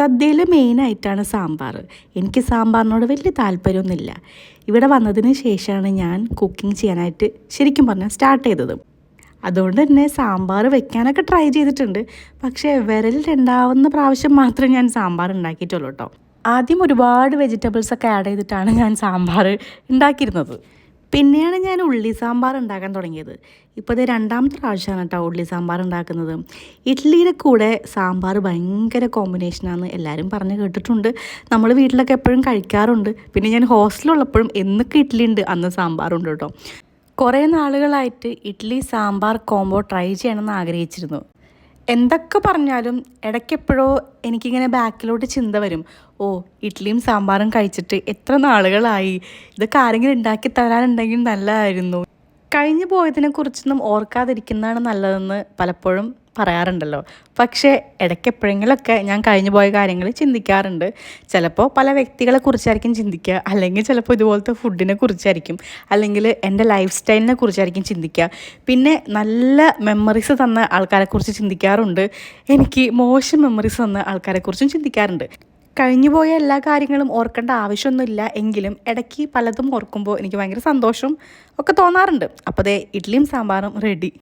സദ്യയിൽ മെയിനായിട്ടാണ് സാമ്പാർ. എനിക്ക് സാമ്പാറിനോട് വലിയ താല്പര്യമൊന്നുമില്ല. ഇവിടെ വന്നതിന് ശേഷമാണ് ഞാൻ കുക്കിംഗ് ചെയ്യാനായിട്ട് ശരിക്കും പറഞ്ഞാൽ സ്റ്റാർട്ട് ചെയ്തത്. അതുകൊണ്ട് തന്നെ സാമ്പാർ വെക്കാനൊക്കെ ട്രൈ ചെയ്തിട്ടുണ്ട്. പക്ഷേ വിരൽ രണ്ടാവുന്ന പ്രാവശ്യം മാത്രമേ ഞാൻ സാമ്പാർ ഉണ്ടാക്കിയിട്ടുള്ളൂ കേട്ടോ ആദ്യം ഒരുപാട് വെജിറ്റബിൾസ് ഒക്കെ ആഡ് ചെയ്തിട്ടാണ് ഞാൻ സാമ്പാർ ഉണ്ടാക്കിയിരുന്നത്. പിന്നെയാണ് ഞാൻ ഉള്ളി സാമ്പാർ ഉണ്ടാക്കാൻ തുടങ്ങിയത്. ഇപ്പോൾ ഇത് രണ്ടാമത്തെ പ്രാവശ്യമാണ് കേട്ടോ ഉള്ളി സാമ്പാർ ഉണ്ടാക്കുന്നത്. ഇഡ്ഡലിയുടെ കൂടെ സാമ്പാർ ഭയങ്കര കോമ്പിനേഷനാണ് എല്ലാവരും പറഞ്ഞ് കേട്ടിട്ടുണ്ട്. നമ്മൾ വീട്ടിലൊക്കെ എപ്പോഴും കഴിക്കാറുണ്ട്. പിന്നെ ഞാൻ ഹോസ്റ്റലുള്ളപ്പോഴും എന്നൊക്കെ ഇഡ്ഡലി ഉണ്ട് അന്ന് സാമ്പാറുണ്ട് കേട്ടോ. കുറേ നാളുകളായിട്ട് ഇഡ്ഡലി സാമ്പാർ കോംബോ ട്രൈ ചെയ്യണമെന്ന് ആഗ്രഹിച്ചിരുന്നു. എന്തൊക്കെ പറഞ്ഞാലും ഇടയ്ക്കെപ്പോഴോ എനിക്കിങ്ങനെ ബാക്കിലോട്ട് ചിന്ത വരും. ഓ ഇഡ്ഡലിയും സാമ്പാറും കഴിച്ചിട്ട് എത്ര നാളുകളായി. ഇതൊക്കെ ആരെങ്കിലും ഉണ്ടാക്കി തരാനുണ്ടെങ്കിൽ നല്ലതായിരുന്നു. കഴിഞ്ഞു പോയതിനെക്കുറിച്ചൊന്നും ഓർക്കാതിരിക്കുന്നതാണ് നല്ലതെന്ന് പലപ്പോഴും പറയാറുണ്ടല്ലോ. പക്ഷേ ഇടയ്ക്കെപ്പോഴെങ്കിലൊക്കെ ഞാൻ കഴിഞ്ഞു പോയ കാര്യങ്ങൾ ചിന്തിക്കാറുണ്ട്. ചിലപ്പോൾ പല വ്യക്തികളെ കുറിച്ചായിരിക്കും ചിന്തിക്കുക. അല്ലെങ്കിൽ ചിലപ്പോൾ ഇതുപോലത്തെ ഫുഡിനെ കുറിച്ചായിരിക്കും. അല്ലെങ്കിൽ എന്റെ ലൈഫ് സ്റ്റൈലിനെ കുറിച്ചായിരിക്കും ചിന്തിക്കുക. പിന്നെ നല്ല മെമ്മറീസ് തന്ന ആൾക്കാരെ ആൾക്കാരെക്കുറിച്ച് ചിന്തിക്കാറുണ്ട്. എനിക്ക് മോശം മെമ്മറീസ് തന്ന ആൾക്കാരെ കുറിച്ചും ചിന്തിക്കാറുണ്ട്. കഴിഞ്ഞുപോയ എല്ലാ കാര്യങ്ങളും ഓർക്കേണ്ട ആവശ്യമൊന്നുമില്ല എങ്കിലും ഇടയ്ക്ക് പലതും ഓർക്കുമ്പോൾ എനിക്ക് ഭയങ്കര സന്തോഷം ഒക്കെ തോന്നാറുണ്ട്. അപ്പോൾ ദേ ഇഡ്ഡലിയും സാമ്പാറും റെഡി